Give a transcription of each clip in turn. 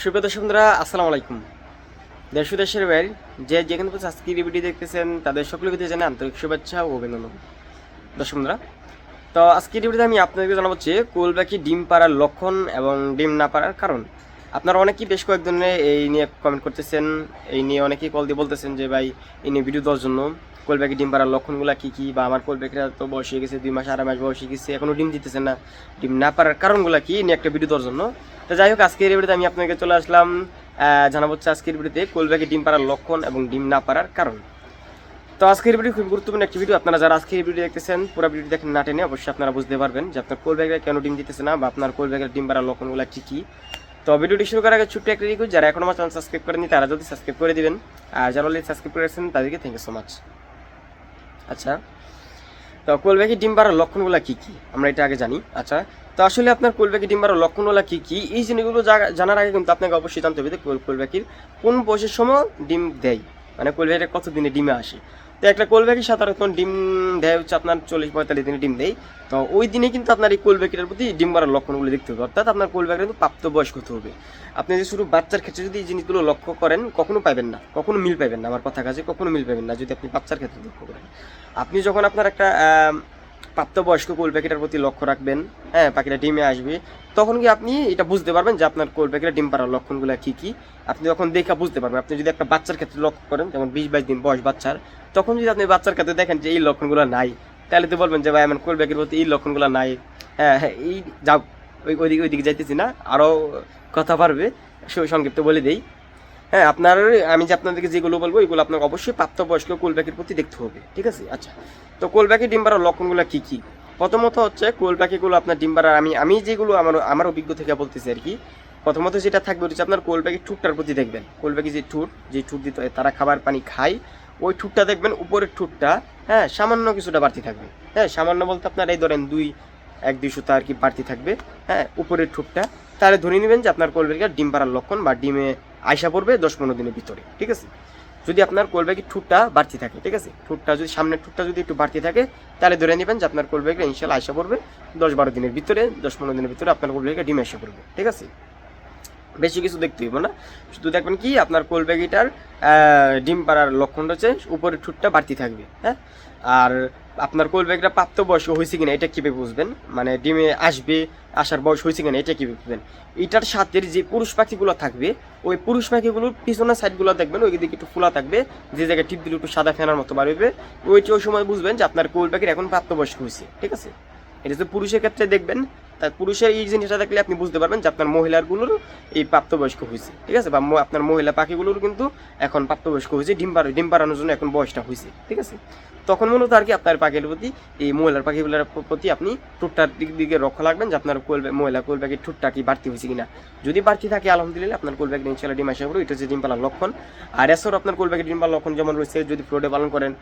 সুপ্রিয় দর্শক আসসালামু আলাইকুম। দেশ দেশের বাইরে যে যেখানে আজকে ভিডিও দেখতেছেন, তাদের সকলের ভিতরে জানে আন্তরিক শুভেচ্ছা ও অভিনন্দন। দর্শক বন্ধুরা, তো আজকে ভিডিওতে আমি আপনাদেরকে জানাব যে কোল পাখি ডিম পাড়ার লক্ষণ এবং ডিম না পাড়ার কারণ। আপনারা অনেকেই বেশ কয়েক ধরনের এই নিয়ে কমেন্ট করতেছেন, এই নিয়ে অনেকেই কল দিয়ে বলতেছেন যে, ভাই, এই নিয়ে ভিডিও দেওয়ার জন্য কোল পাখি ডিম পাড়ার লক্ষণগুলো কী কী? বা আমার কোল পাখিরা তো বয়স হয়ে গেছে, দুই মাস, আড়াই মাস বয়স হয়ে গেছে এখনও ডিম দিতেছে না। ডিম না পারার কারণগুলো কি? নিয়ে একটা ভিডিও দেওয়ার জন্য। তো যাই হোক, আজকের ভিডিওতে আমি আপনাকে চলে আসলাম জানাব হচ্ছে আজকের ভিডিওতে কোল পাখি ডিম পাড়ার লক্ষণ এবং ডিম না পারার কারণ। তো আজকের ভিডিও খুব গুরুত্বপূর্ণ একটি ভিডিও, আপনারা যারা আজকের ভিডিও দেখতেছেন, পুরো ভিডিও দেখেন না টেনে, অবশ্যই আপনারা বুঝতে পারবেন যে আপনার কোল ব্যাগের কেন ডিম দিতেছে না বা আপনার কোল ব্যাগের ডিম পাড়ার লক্ষণগুলো কী কী। তো ভিডিওটি শুরু করার আগে ছোট্ট একটা রিকোয়েস্ট যারা এখনও আমার চ্যানেল সাবস্ক্রাইব করেনি তারা যদি সাবস্ক্রাইব করে দিবেন, আর যারা অলরেডি সাবস্ক্রাইব করেছেন, তাদেরকে থ্যাংক ইউ সো মাচ আচ্ছা তো কোলব্যাকি ডিম পাড়ার লক্ষণগুলো কী কী? আমরা এটা আগে জানি। আচ্ছা তো আসলে আপনার কোলব্যাকি ডিম পাড়ার লক্ষণগুলো কী কী? এই জিনিসগুলো জানার আগে কিন্তু আপনাকে অবশ্যই জানতে হবে যে কোলব্যাকির কোন বয়সের সময় ডিম দেয়? মানে কোলব্যাকিটা কত দিনে ডিমে আসে? তো একটা কোলব্যাকি সাধারণত ডিম দেয় হচ্ছে আপনার চল্লিশ পঁয়তাল্লিশ দিনে ডিম দেয়। তো ওই দিনে কিন্তু আপনার এই কোলব্যাকিটার প্রতি ডিম পাড়ার লক্ষণগুলো দেখতে হবে। অর্থাৎ আপনার কোলব্যাকি কিন্তু প্রাপ্তবয়স্ক হতে হবে। আপনি যদি শুধু বাচ্চার ক্ষেত্রে যদি এই জিনিসগুলো লক্ষ্য করেন, কখনো পাবেন না। কখনো মিল পাবেন না। আমার কথা কাজে কখনো মিল পাবেন না যদি আপনি বাচ্চার ক্ষেত্রে লক্ষ্য করেন। আপনি যখন আপনার একটা প্রাপ্তবয়স্ক কোল পাখিটার প্রতি লক্ষ্য রাখবেন হ্যাঁ পাখিটা ডিমে আসবে, তখন কি আপনি এটা বুঝতে পারবেন যে আপনার কোল পাখিটা ডিম পাড়ার লক্ষণগুলো কী কী। আপনি তখন দেখে বুঝতে পারবেন, আপনি যদি একটা বাচ্চার ক্ষেত্রে লক্ষ্য করেন, যেমন বিশ বাইশ দিন বয়স বাচ্চার, তখন যদি আপনি বাচ্চার ক্ষেত্রে দেখেন যে এই লক্ষণগুলো নাই, তাহলে তো বলবেন যে ভাই আমার কোল প্যাকেটের প্রতি এই লক্ষণগুলো নাই। হ্যাঁ হ্যাঁ এই যাও, ওই ওইদিকে ওইদিকে যাইতেছি না, আরও কথা পারবে সংক্ষিপ্ত বলে দেই। হ্যাঁ আপনার আমি যে আপনাদেরকে যেগুলো বলব, এগুলো আপনাকে অবশ্যই প্রাপ্তবয়স্ক কোল পাখির প্রতি দেখতে হবে, ঠিক আছে? আচ্ছা তো কোল পাখি ডিম পাড়ার লক্ষণগুলো কী কী? প্রথমত হচ্ছে কোল পাখিগুলো আপনার ডিম পাড়ার আমি আমি যেগুলো আমার আমার অভিজ্ঞ থেকে বলতেছি আর কি, প্রথমত যেটা থাকবে হচ্ছে আপনার কোল পাখির ঠুটটার প্রতি দেখবেন কোল পাখি যে ঠুট যে ঠুট দিতে তারা খাবার পানি খায়, ওই ঠুটটা দেখবেন উপরের ঠুটটা হ্যাঁ সামান্য কিছুটা বাড়তি থাকবে হ্যাঁ সামান্য বলতে আপনার এই ধরেন দুই, এক, দুই সুতা আর কি বাড়তি থাকবে হ্যাঁ উপরের ঠুটটা, তাহলে ধরে নেবেন যে আপনার কোল পাখির ডিম পাড়ার লক্ষণ বা ডিমে আয়সা পড়বে দশ পনেরো দিনের ভিতরে, ঠিক আছে? যদি আপনার কোলব্যাগের ঠুটটা বাড়তি থাকে, ঠিক আছে? ঠুটটা যদি, সামনের ঠুটটা যদি একটু বাড়তি থাকে, তাহলে ধরে নেবেন যে আপনার কোলব্যাগটা ইনশাল্লাহ আয়সা পড়বে দশ বারো দিনের ভিতরে, দশ পনেরো দিনের ভিতরে আপনার কোলব্যাগটা ডিম আয়সা পড়বে, ঠিক আছে? বেশি কিছু দেখতে হইব না। শুধু দেখবেন কি, আপনার কোলব্যাগিটার ডিম পাড়ার লক্ষণটা হচ্ছে উপরের ঠুটটা বাড়তি থাকবে হ্যাঁ? আর আপনার কোলব্যাগটা প্রাপ্তবয়স্ক হয়েছে কিনা, এটা কীভাবে বুঝবেন? মানে ডিমে আসবে, আসার বয়স হয়েছে কিনা, এটা কীভাবে বুঝবেন? এটার সাথে যে পুরুষ পাখিগুলো থাকবে, ওই পুরুষ পাখিগুলোর পিছনের সাইডগুলো দেখবেন ওই দিকে একটু ফোলা থাকবে, যে জায়গায় টিপ দিলে একটু সাদা ফেনার মতো বাড়বে ওইটি ওই সময় বুঝবেন যে আপনার কোল পাখির এখন প্রাপ্তবয়স্ক হয়েছে, ঠিক আছে? এটা তো পুরুষের ক্ষেত্রে দেখবেন তার পুরুষের এই জিনিসটা দেখলে আপনি বুঝতে পারবেন যে আপনার মহিলারগুলোর এই প্রাপ্তবয়স্ক হয়েছে, ঠিক আছে? বা আপনার মহিলা পাখিগুলোর কিন্তু এখন প্রাপ্তবয়স্ক হয়েছে, ডিম পাড়া ডিম পাড়ানোর জন্য এখন বয়সটা হয়েছে, ঠিক আছে? তখন মূলত আর কি আপনার পাখির প্রতি, এই মহিলার পাখিগুলোর প্রতি আপনি ঠুটটার দিক দিকে লক্ষ্য রাখবেন যে আপনার কোল মহিলা কোল ব্যাগের ঠুটটা কি বাড়তি হয়েছে কিনা। যদি বাড়তি থাকে, আলহামদুলিল্লাহ, আপনার কোল পাখির ইনশাল্লাহ ডিম আসা পড়বে, এটা হচ্ছে ডিম পালার লক্ষণ। আর এছাড়াও আপনার কোল পাখির ডিম পালার লক্ষণ যেমন রয়েছে, যদি ফ্লোটে পালন করেন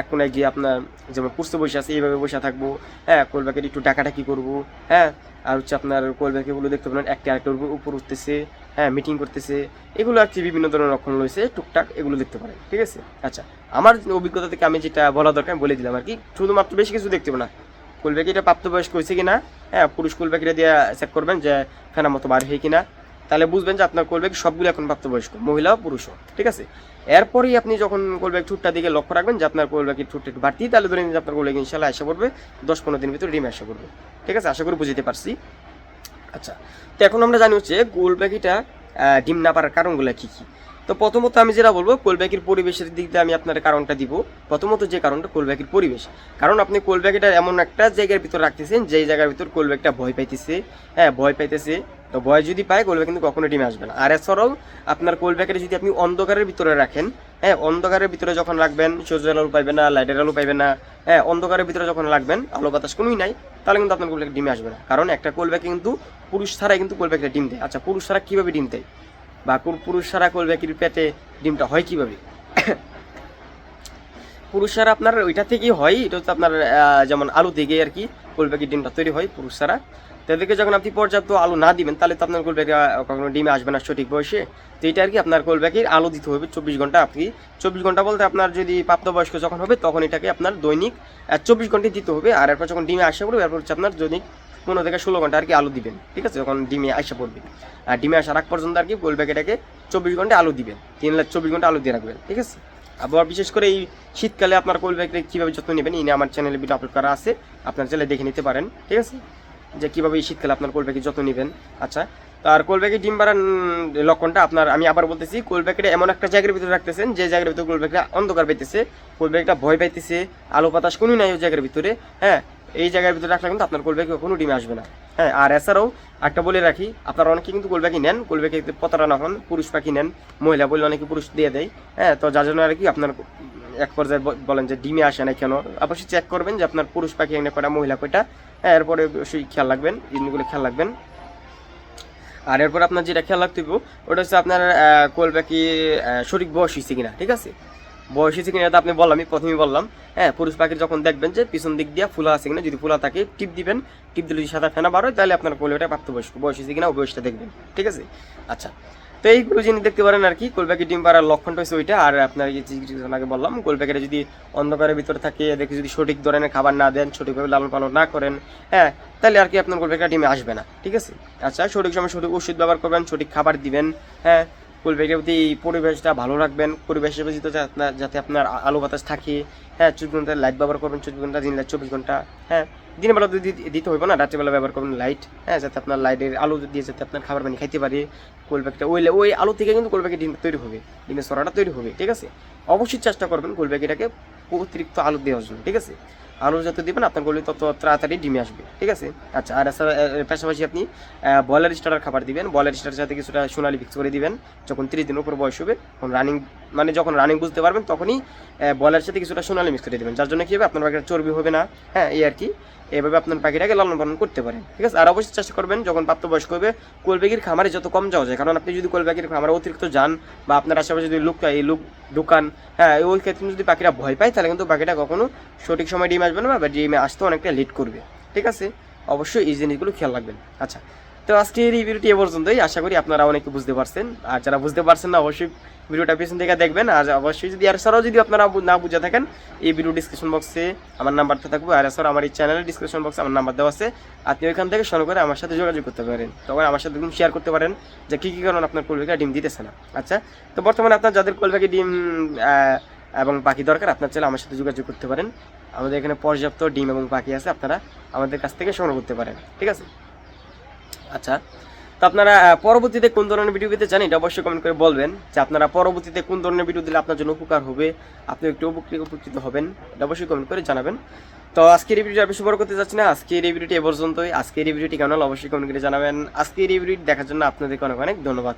এক কোনায় গিয়ে আপনার যেমন পুষতে বসে আছে, এইভাবে বসে থাকব হ্যাঁ কোল পাখির একটু ডাকাডাকি করব হ্যাঁ আর হচ্ছে আপনার কোল পাখিগুলো দেখতে পারেন একটা আরেকটার উপর- উঠতেছে হ্যাঁ মিটিং করতেছে। এগুলো আর কি বিভিন্ন ধরনের লক্ষণ রয়েছে, টুকটাক এগুলো দেখতে পারেন, ঠিক আছে? আচ্ছা আমার অভিজ্ঞতা থেকে আমি যেটা বলা দরকার বলে দিলাম আর কি। শুধুমাত্র বেশি কিছু দেখতে না। এটা প্রাপ্তবয়স্ক হয়েছে কিনা? হ্যাঁ পুরুষ কোলব্যাকিটা দিয়ে চেক করবেন যে ফেনার মতো বার হয় কিনা। তাহলে বুঝবেন যে আপনার কোলবেক সবগুলো এখন প্রাপ্তবয়স্ক, মহিলা পুরুষও, ঠিক আছে? এরপরেই আপনি যখন কোলবেক ঠুটটার দিকে লক্ষ্য রাখবেন যে আপনার কোলবেকের ঠুটটা একটু বাড়তি, তাহলে ধরে নিন আপনার কোলবেক ইনশাল্লাহ আসা পড়বে দশ পনেরো দিনের ভিতরে ডিম আসা করবে, ঠিক আছে? আশা করি বুঝতে পারছি। আচ্ছা তো এখন আমরা জানি হচ্ছে পাখিটা ডিম না পারার কারণগুলো কী কী? তো প্রথমত আমি যেটা বলব কোলব্যাকির পরিবেশের দিক দিয়ে আমি আপনার কারণটা দিব। প্রথমত যে কারণটা কোলব্যাকির পরিবেশ। কারণ আপনি কোলব্যাকিটা এমন একটা জায়গার ভিতর রাখতেছেন, যেই জায়গার ভিতর কোলব্যাকটা ভয় পাইতেছে হ্যাঁ ভয় পাইতেছে। তো ভয় যদি পায় কোলব্যাক কিন্তু কখনো ডিমে আসবে না। আর এছাড়াও আপনার কোলব্যাকের যদি আপনি অন্ধকারের ভিতরে রাখেন হ্যাঁ অন্ধকারের ভিতরে যখন রাখবেন, সূর্যের আলো পাইবে না লাইটের আলো পাইবে না হ্যাঁ অন্ধকারের ভিতরে যখন রাখবেন, আলো বাতাস কোনোই নাই, তাহলে কিন্তু আপনার কোলব্যাক ডিমে আসবে না। কারণ একটা কোলব্যাকে কিন্তু পুরুষ ছাড়াই কিন্তু কোলব্যাকটা ডিম দেয়। আচ্ছা পুরুষ ছাড়া কীভাবে ডিম দেয়? বা পুরুষ ছাড়া কোলব্যাকির পেটে ডিমটা হয় কীভাবে? পুরুষ ছাড়া আপনার ওইটা থেকেই হয়, এটা হচ্ছে আপনার যেমন আলু থেকে আর কি কোলব্যাকির ডিমটা তৈরি হয় পুরুষ ছাড়া। তাদেরকে যখন আপনি পর্যাপ্ত আলু না দিবেন, তাহলে তো আপনার কোলব্যাকি কখনো ডিমে আসবে না সঠিক বয়সে। তো এটা আর কি আপনার কোলব্যাকির আলু দিতে হবে চব্বিশ ঘণ্টা। আপনি চব্বিশ ঘণ্টা বলতে আপনার যদি প্রাপ্তবয়স্ক যখন হবে, তখন এটাকে আপনার দৈনিক চব্বিশ ঘন্টায় দিতে হবে। আর এরপর যখন ডিমে আসা পড়বে, এরপর হচ্ছে আপনার দৈনিক পনেরো থেকে ষোলো ঘণ্টা আর কি আলু দিবেন। ঠিক আছে? যখন ডিমে আসা পড়বে। আর ডিমে আসার আগ পর্যন্ত আর কি কোল প্যাকেটাকে চব্বিশ ঘণ্টা আলু দিবেন। তিন লাখ চব্বিশ ঘণ্টা আলু দিয়ে রাখবেন। ঠিক আছে? আবার বিশেষ করে এই শীতকালে আপনার কোল প্যাকেটে কীভাবে যত্ন নেবেন, এই নিয়ে আমার চ্যানেলে ভিডিও আপলোড করা আছে। আপনার চ্যানেলে দেখে নিতে পারেন। ঠিক আছে? যে কীভাবে এই শীতকালে আপনার কোল প্যাকেট যত্ন নেবেন। আচ্ছা আর কোল প্যাকেট ডিম বাড়ার লক্ষণটা আপনার, আমি আবার বলতেছি, কোল প্যাকেটে এমন একটা জায়গার ভিতরে রাখতেছেন, যে জায়গার ভিতরে কোল প্যাকেটটা অন্ধকার পাইতেছে, কোল প্যাকেটটা ভয় পাইতেছে, আলো বাতাস কোনো নাই ওই জায়গার ভিতরে হ্যাঁ এই জায়গার ভিতরে রাখলে কিন্তু আপনার কোল প্যাকে কোনো ডিমে আসবে না। হ্যাঁ আর এছাড়াও একটা বলে রাখি, আপনারা অনেকে কিন্তু পাখি নেন, কোল পাখি প্রতারণা হন, পুরুষ পাখি নেন, মহিলা বলে অনেকে পুরুষ দিয়ে দেয় হ্যাঁ তো যার জন্য আর কি আপনার এক পর্যায়ে বলেন যে ডিমে আসে না কেন? অবশ্যই চেক করবেন যে আপনার পুরুষ পাখি এখানে কয়টা, মহিলা কয়টা। হ্যাঁ এরপরে অবশ্যই খেয়াল রাখবেন, জিনিসগুলো খেয়াল রাখবেন। আর এরপর আপনার যেটা খেয়াল রাখতে হবে ওটা হচ্ছে আপনার কোল পাখি সঠিক বয়স হয়েছে কিনা, ঠিক আছে? বয়স হয়েছে কিনা আপনি বললাম আমি প্রথমেই বললাম। হ্যাঁ পুরুষ পাখির যখন দেখবেন যে পিছন দিক দিয়ে ফুলা আছে কিনা, যদি ফুলা থাকে, টিপ দিবেন। টিপ দিলে যদি সাদা ফেনা বার তাহলে আপনার কোল ওটা প্রাপ্তবয়স্ক। বয়স হয়েছে কিনা ওই বয়সটা দেখবেন, ঠিক আছে? আচ্ছা তো এইগুলো জিনিস দেখতে পারেন আর কি কলপ্যাকেট ডিম পাড়ার লক্ষণটা হচ্ছে ওইটা। আর আপনার কিছুক্ষণ আগে বললাম কোলপ্যাকেটে যদি অন্ধকারের ভিতরে থাকে, এদেরকে যদি সঠিক ধরনের খাবার না দেন, সঠিকভাবে লালন পালন না করেন হ্যাঁ তাহলে আর কি আপনার কোলপ্যাকেটা ডিমে আসবে না, ঠিক আছে? আচ্ছা সঠিক সময় সঠিক ওষুধ ব্যবহার করবেন, সঠিক খাবার দিবেন হ্যাঁ প্যাকেটের প্রতি এই পরিবেশটা ভালো রাখবেন পরিবেশের প্রতি তো আপনার- যাতে আপনার আলো বাতাস থাকে। হ্যাঁ চব্বিশ ঘণ্টা লাইট ব্যবহার করবেন, চব্বিশ ঘণ্টা, দিন লাইট চব্বিশ ঘণ্টা। হ্যাঁ দিনের বেলা দিতে হইব না, রাত্রিবেলা ব্যবহার করবেন লাইট হ্যাঁ যাতে আপনার লাইটের আলো দিয়ে যাতে আপনার খাবার পানি খাইতে পারে। কোল প্যাকেটটা ওই ওই আলো থেকে কিন্তু কোল প্যাকেট ডিম তৈরি হবে, ডিমের সরাটা তৈরি হবে, ঠিক আছে? অবশ্যই চেষ্টা করবেন কোল প্যাকেটটাকে অতিরিক্ত আলো দেওয়ার জন্য, ঠিক আছে? আলো যত দিবেন, আপনার গোলি তত তাড়াতাড়ি ডিমে আসবে। ঠিক আছে? আচ্ছা আর পাশাপাশি আপনি বয়লার স্টার্টার খাবার দিবেন। বয়লার স্টার্টার সাথে কিছুটা সোনালি মিক্স করে দিবেন। যখন তিরিশ দিন উপর বয়স হবে, তখন রানিং মানে যখন রানিং বুঝতে পারবেন, তখনই বয়লার সাথে কিছুটা সোনালি মিক্স করে দিবেন। যার জন্য কি হবে? আপনার পাখিটা চর্বি হবে না। হ্যাঁ এই আর কি। এভাবে আপনার পাখিটাকে লালন পালন করতে পারেন। ঠিক আছে? আর অবশ্যই চেষ্টা করবেন, যখন প্রাপ্তবয়স্ক হবে, কোলবেগির খামারে যত কম যাওয়া যায়, কারণ আপনি যদি কোলবেগির খামারে অতিরিক্ত যান বা আপনার আশেপাশে যদি লুক, এই লুক দোকান হ্যাঁ ওই ক্ষেত্রে যদি পাখিরা ভয় পায়, তাহলে কিন্তু পাখিটা কখনো সঠিক সময় ডিম আসবে না, বা ডিমে আসতে অনেকটা লেট করবে, ঠিক আছে? অবশ্যই এই জিনিসগুলো খেয়াল রাখবেন। আচ্ছা তো আজকের এই ভিডিওটি এ পর্যন্তই। আশা করি আপনারা অনেকে বুঝতে পারছেন। আর যারা বুঝতে পারছেন না, অবশ্যই ভিডিওটা পেছন থেকে দেখবেন। আর অবশ্যই যদি, আর এছাড়াও যদি আপনারা না বুঝে থাকেন, এই ভিডিও ডিসক্রিপশন বক্সে আমার নাম্বারটা থাকবে। আর এছাড়াও আমার এই চ্যানেলের ডিসক্রিপশন বক্সে আমার নাম্বার দেওয়া আছে। আপনি ওইখান থেকে শোনো করে আমার সাথে যোগাযোগ করতে পারেন। তখন আমার সাথে একদম শেয়ার করতে পারেন যে কী কী কারণ আপনার কোলবেকা ডিম দিতেছে না। আচ্ছা তো বর্তমানে আপনার যাদের কোলবেকে ডিম এবং পাখি দরকার, আপনার চাইলে আমার সাথে যোগাযোগ করতে পারেন। আমাদের এখানে পর্যাপ্ত ডিম এবং পাখি আছে, আপনারা আমাদের কাছ থেকে সংগ্রহ করতে পারেন, ঠিক আছে? আচ্ছা তো আপনারা পরবর্তীতে কোন ধরনের ভিডিও পেতে চান, এটা অবশ্যই কমেন্ট করে বলবেন যে আপনারা পরবর্তীতে কোন ধরনের ভিডিও দিলে আপনার জন্য উপকার হবে, আপনি একটু উপকৃত উপকৃত হবেন, এটা অবশ্যই কমেন্ট করে জানাবেন। তো আজকের এই ভিডিওটি আর বেশি বড় করতে যাচ্ছি না, আজকের এই ভিডিওটি এ পর্যন্তই। আজকের এই ভিডিওটি কেমন অবশ্যই কমেন্ট করে জানাবেন। আজকের এই ভিডিওটি দেখার জন্য আপনাদেরকে অনেক অনেক ধন্যবাদ।